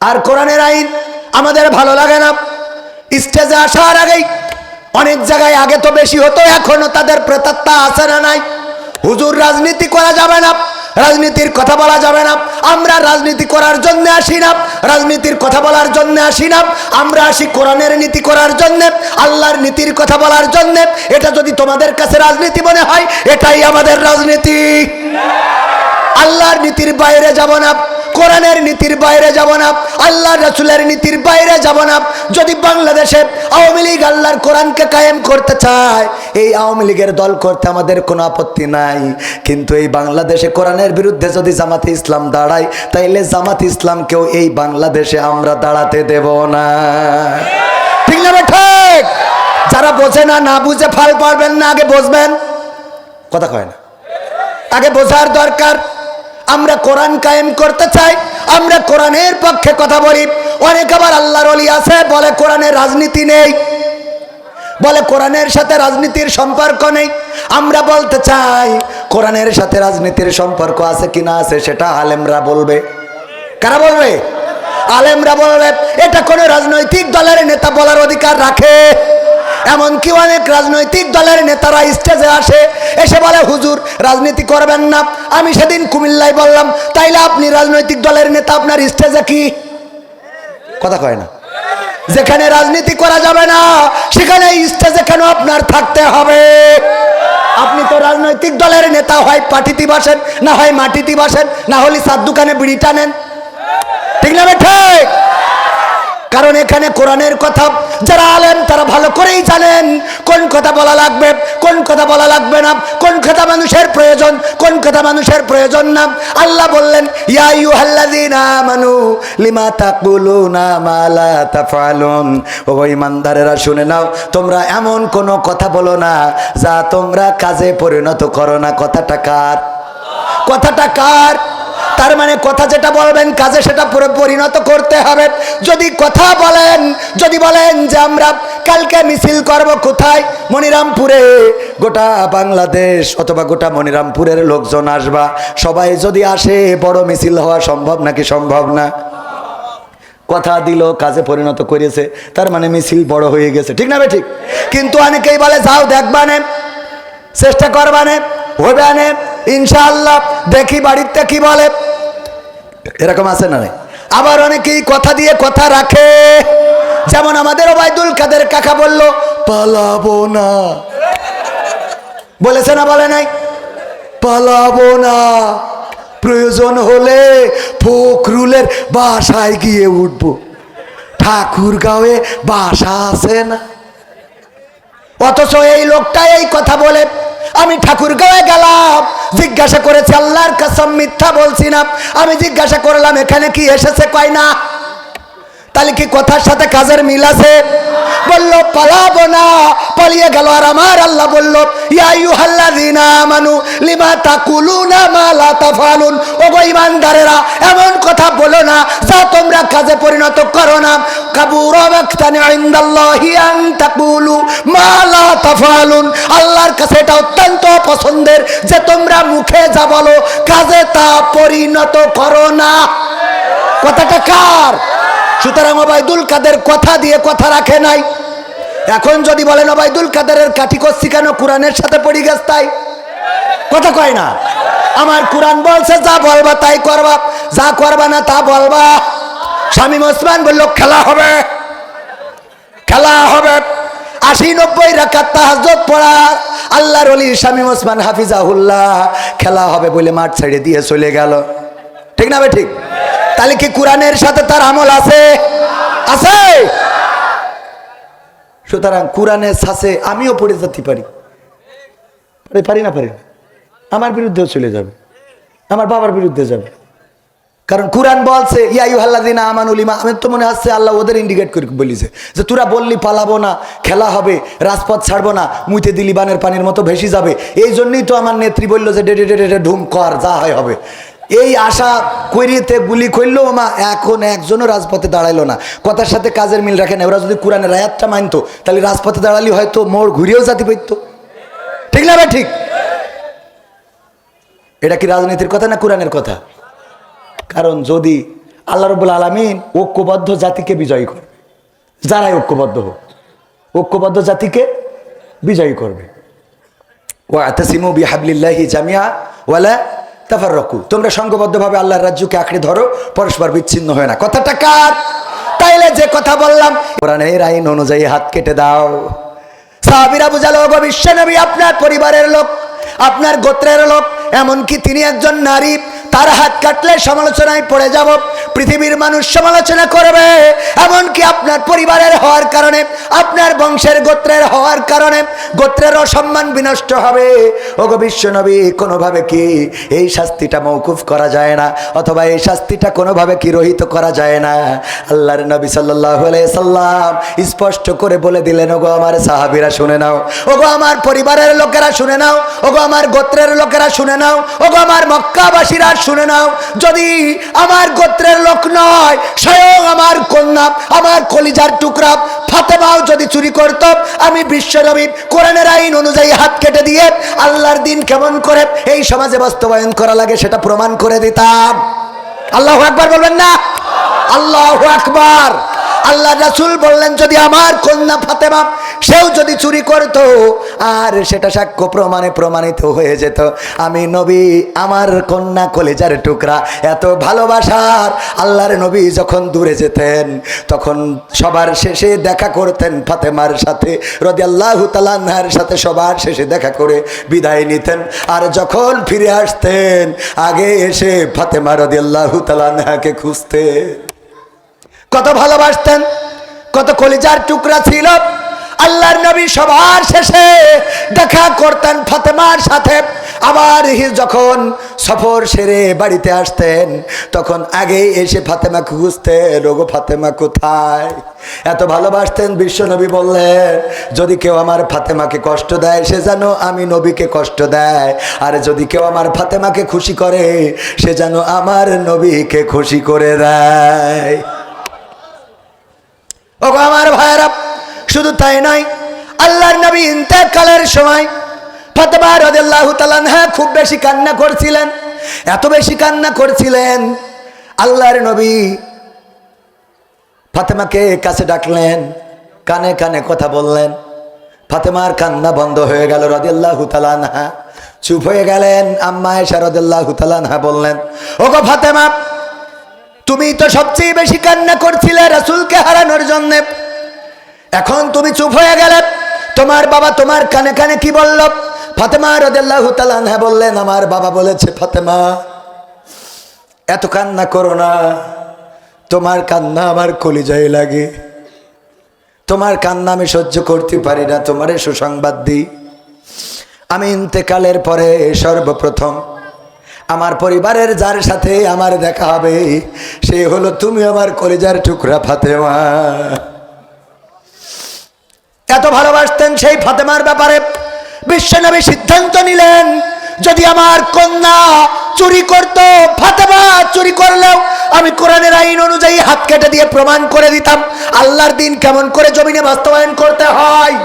আর কোরআনের আইন আমাদের ভালো লাগে না। স্টেজে আসার আগেই অনেক জায়গায় আগে তো বেশি হতো, এখনও তাদের প্রেতাত্মা আছে না নাই। হুজুর, রাজনীতি করা যাবে না, রাজনীতির কথা বলা যাবে না। আমরা রাজনীতি করার জন্য আসি না, রাজনীতির কথা বলার জন্য আসি না। আমরা আসি কোরআনের নীতি করার জন্য, আল্লাহর নীতির কথা বলার জন্য। এটা যদি তোমাদের কাছে রাজনীতি মনে হয়, এটাই আমাদের রাজনীতি। আল্লাহর নীতির বাইরে যাব না, কোরআনের নীতির বাইরে যাব না আল্লাহ রসুলের নীতির বাইরে যাব না। যদি বাংলাদেশে আওয়ামী লীগ আল্লাহর কোরআনকে কায়েম করতে চায়, এই আওয়ামী লীগের দল করতে আমাদের কোনো আপত্তি নাই। কিন্তু এই বাংলাদেশে কোরআনের বিরুদ্ধে যদি জামাতে ইসলাম দাঁড়ায়, তাইলে জামাত ইসলামকেও এই বাংলাদেশে আমরা দাঁড়াতে দেব না। ঠিক না ঠিক? যারা বোঝে না না বুঝে ফাল পারবেন না, আগে বুঝবেন। কথা কয় না। আগে বোঝার দরকার। আমরা কোরআন কায়েম করতে চাই, আমরা কোরআনের পক্ষে কথা বলি। অনেক আবার আল্লাহর অলি আছে, বলে কোরআনের রাজনীতি নেই। বলে কোরআনের সাথে রাজনীতির সম্পর্ক নেই। আমরা বলতে চাই, কোরআনের সাথে রাজনীতির সম্পর্ক আছে কি না আছে, সেটা আলেমরা বলবে। কারা বলবে? আলেমরা বলবে, এটা কোনো রাজনৈতিক দলের নেতা বলার অধিকার রাখে। এমনকি অনেক রাজনৈতিক দলের নেতারা স্টেজে আসে, এসে বলে, হুজুর, রাজনীতি করবেন না। আমি সেদিন কুমিল্লায় বললাম, তাইলে আপনি রাজনৈতিক দলের নেতা, আপনার স্টেজে কি? কথা কয় না। যেখানে রাজনীতি করা যাবে না, সেখানে স্টেজে কেন আপনার থাকতে হবে? আপনি তো রাজনৈতিক দলের নেতা, হয় পাটিতে বাসেন, না হয় মাটিতে বাসেন, না হলে সাত দোকানে বিড়ি টানেন। ঠিক না ঠিক? কারণ এখানে কোরআনের কথা যারা আলেন তারা ভালো করেই জানেন কোন কথা বলা লাগবে, কোন কথা বলা লাগবে না, কোন কথা মানুষের প্রয়োজন, কোন কথা মানুষের প্রয়োজন না। আল্লাহ বললেন ও ইমানদারেরা শুনে নাও, তোমরা এমন কোন কথা বলো না যা তোমরা কাজে পরিণত করো না। কথাটা কার? কথাটা কার? তার মানে কথা যেটা বলবেন, কাজে সেটা পুরো পরিণত করতে হবে। যদি কথা বলেন, যদি বলেন যে আমরা কালকে মিছিল করব কোথায়? মনিরামপুরে। গোটা বাংলাদেশ অথবা গোটা মনিরামপুরের লোকজন আসবা। সবাই যদি আসে, বড় মিছিল হওয়া সম্ভব নাকি সম্ভব না? কথা দিল, কাজে পরিণত করেছে তার মানে মিছিল বড় হয়ে গেছে। ঠিক না বে ঠিক? কিন্তু অনেকেই বলে, যাও দেখবানে চেষ্টা করবানে হবে আনে ইনশাআল্লাহ, দেখি বাড়িতে কি বলে। এরকম আছে না? আবার অনেকেই কথা দিয়ে কথা রাখে। যেমন আমাদের ওবায়দুল কাদের কাকা বলল, পালাবো না। বলেছে না বলে নাই? পালাবো না। প্রয়োজন হলে ফখরুলের বাসায় গিয়ে উঠবো। ঠাকুর গাঁয়ে বাসা আছে না? অথচ এই লোকটা এই কথা বলে। আমি ঠাকুর গাঁয়ে গেলাম। জিজ্ঞাসা করেছি, আল্লাহর কাসম মিথ্যা বলছি না। আমি জিজ্ঞাসা করলাম, এখানে কি এসেছে কয় না তাহলে কি কথার সাথে কাজের মিল আছে? বলল, পালাবো না। পালিয়ে গেল। আর আমার আল্লাহ বলল, ইয়া আইয়ুহাল্লাযীনা আমানু, লিমা তাকুলুনা মা লা তাফআলুন? ওগো ঈমানদারেরা এমন কথা বলো না তোমরা কাজে পরিণত করো না। কাবুরা আল্লাহর কাছে এটা অত্যন্ত পছন্দের যে তোমরা মুখে যা বলো, কাজে তা পরিণত করো না। কথাটা কার? সুতরাং ওবায়দুল কাদের কথা দিয়ে কথা রাখে নাই। এখন যদি বলেন ওবায়দুল কাদেরের কাঠি করছি কেন? কোরআনের সাথে পড়ি গেছ তাই? কথা কয় না। আমার কোরআন বলছে, যা বলবা তাই করবা। যা করবা না তা বলবা। শামীম ওসমান বলল, খেলা হবে। খেলা হবে। আশি নব্বই রাখাত তাহাজত পড়া, আল্লাহর অলি শামীম ওসমান হাফিজাহুল্লাহ, খেলা হবে বলে মাঠ ছেড়ে দিয়ে চলে গেল। ঠিক না ভাই ঠিক? তাহলে কি কোরআনের সাথে তার আমল আছে? আছে। সুতরাং কোরআনের সাথে আমিও পড়ে যেতে পারি। পারি না, পারি? আমার বিরুদ্ধেও চলে যাবে। আমার বাবার বিরুদ্ধে যাবে। কারণ কোরআন বলছে ইয়াই হাল্লাদিনা আমানুলিমা আমি তো মনে হচ্ছে আল্লাহ ওদের ইন্ডিকেট করে বলিছে যে তোরা বললি পালাবো না, খেলা হবে, রাজপথ ছাড়বো না, মুইতে দিলি বানের পানির মতো ভেসে যাবে। এই জন্যই তো আমার নেত্রী বলল যে ডেডে ডেডে ঢুম, কর, যা হয় হবে। এই আশা করিতে গুলি করল মা, এখন একজনও রাজপথে দাঁড়াইলো না। কথার সাথে কাজের মিল রাখে না। ওরা যদি কোরআনের আয়াতটা মানতো, তাহলে রাজপথে দাঁড়ালি হয়তো মোড় ঘুরিয়েও জাতি পাইতো। ঠিক না ভাই, ঠিক? এটা কি রাজনীতির কথা না কোরআনের কথা? কারণ যদি আল্লাহ রবুল আলমিন ঐক্যবদ্ধ জাতিকে বিজয়ী করবে, যারাই ঐক্যবদ্ধ হোক, ঐক্যবদ্ধ জাতিকে বিজয়ী করবে। ও আতাসিমু বিহাবলিল্লাহি জামিয়া ওয়ালা তাফার রকু তোমরা সংঘবদ্ধভাবে আল্লাহর রাজ্যকে আঁকড়ে ধরো, পরস্পর বিচ্ছিন্ন হয় না। কথাটা কার? তাইলে যে কথা বললাম, কোরআনের আইন অনুযায়ী হাত কেটে দাও। সাহাবিরা বুঝালো গো বিশ্বনবী আপনার পরিবারের লোক, আপনার গোত্রের লোক, এমনকি তিনি একজন নারী তার হাত কাটলে সমালোচনায় পড়ে যাব, পৃথিবীর মানুষ সমালোচনা করবে, এমনকি আপনার পরিবারের হওয়ার কারণে, আপনার বংশের গোত্রের হওয়ার কারণে, গোত্রের অসম্মান বিনষ্ট হবে। ওগো বিশ্বনবী, কোনোভাবে কি এই শাস্তিটা মৌকুফ করা যায় না, অথবা এই শাস্তিটা কোনোভাবে কি রহিত করা যায় না? আল্লাহর নবী সাল্লাহ সাল্লাম স্পষ্ট করে বলে দিলেন, ওগো আমার সাহাবিরা শুনে নাও, ওগো আমার পরিবারের লোকেরা শুনে নাও, ওগো আমার গোত্রের লোকেরা শুনে নাও, ওগো আমার মক্কাবাসীরা শুনে নাও, যদি আমার গোত্রের লোক নয়, স্বয়ং আমার কন্যা, আমার কলিজার টুকরা, ফাতেমাও যদি চুরি করত, আমি বিশ্বনবীর কোরআনের আইন অনুযায়ী হাত কেটে দিয়ে আল্লাহর দিন কেমন করে এই সমাজে বাস্তবায়ন করা লাগে সেটা প্রমাণ করে দিতাম। আল্লাহ একবার বলবেন না? আল্লাহ আকবার। আল্লাহ রাসুল বললেন, যদি আমার কন্যা ফাতেমা, সেও যদি চুরি করত, আর সেটা সাক্ষ্য প্রমাণে প্রমাণিত হয়ে যেত। আমি নবী, আমার কন্যা কলেজার টুকরা, এত ভালোবাসার। আল্লাহর নবী যখন দূরে যেতেন, তখন সবার শেষে দেখা করতেন ফাতেমার সাথে রদি আল্লাহ তালান্নার সাথে সবার শেষে দেখা করে বিদায় নিতেন। আর যখন ফিরে আসতেন, আগে এসে ফাতেমা রদি আল্লাহ তালান্নাকে খুঁজতেন। কত ভালোবাসতেন, কত কলিজার টুকরা ছিল। আল্লাহর নবী সবার শেষে দেখা করতেন ফাতেমার সাথে। আবার যখন সফর সেরে বাড়িতে আসতেন, তখন আগেই এসে ফাতেমা খুঁজতেন ওগো ফাতেমা কোথায়? এত ভালোবাসতেন বিশ্ব নবী বললেন, যদি কেউ আমার ফাতেমাকে কষ্ট দেয়, সে যেন আমি নবীকে কষ্ট দেয়। আর যদি কেউ আমার ফাতেমাকে খুশি করে, সে যেন আমার নবীকে খুশি করে দেয় ও আমার ভাইয়েরা শুধু তাই নয়, আল্লাহর নবী ইন্তেকালের সময় ফাতেমা রাদিয়াল্লাহু তাআলা হ্যাঁ খুব বেশি কান্না করছিলেন। এত বেশি কান্না করছিলেন, আল্লাহর নবী ফাতেমাকে কাছে ডাকলেন, কানে কানে কথা বললেন। ফাতেমার কান্না বন্ধ হয়ে গেল রাদিয়াল্লাহু তাআলা আনহা। চুপ হয়ে গেলেন, আম্মা এসা রাদিয়াল্লাহু তাআলা আনহা বললেন, ওগো ফাতেমা, তুমি তো সবচেয়ে বেশি কান্না করছিলে রাসূলকে হারানোর জন্য। এখন তুমি চুপ হয়ে গেলে। তোমার বাবা তোমার কানে কানে কি বলল? ফাতেমা তাআলা আনহা বললেন, আমার বাবা বলেছে, ফাতেমা, এত কান্না করো না। তোমার কান্না আমার কলিজায় লাগে। তোমার কান্না আমি সহ্য করতে পারি না, তোমারে সুসংবাদ দিই। আমি ইন্তেকালের পরে সর্বপ্রথম আমার পরিবারের যার সাথে আমার দেখা হবে, সে হলো তুমি আমার কলিজার টুকরা ফাতেমা। এত ভালোবাসতেন সেই ফাতেমার ব্যাপারে। বিশ্বনবী সিদ্ধান্ত নিলেন, যদি আমার কন্যা চুরি করত, ফাতেমা চুরি করলেও আমি কোরআনের আইন অনুযায়ী হাত কেটে দিয়ে প্রমাণ করে দিতাম, আল্লাহর দিন কেমন করে জমিনে বাস্তবায়ন করতে হয়।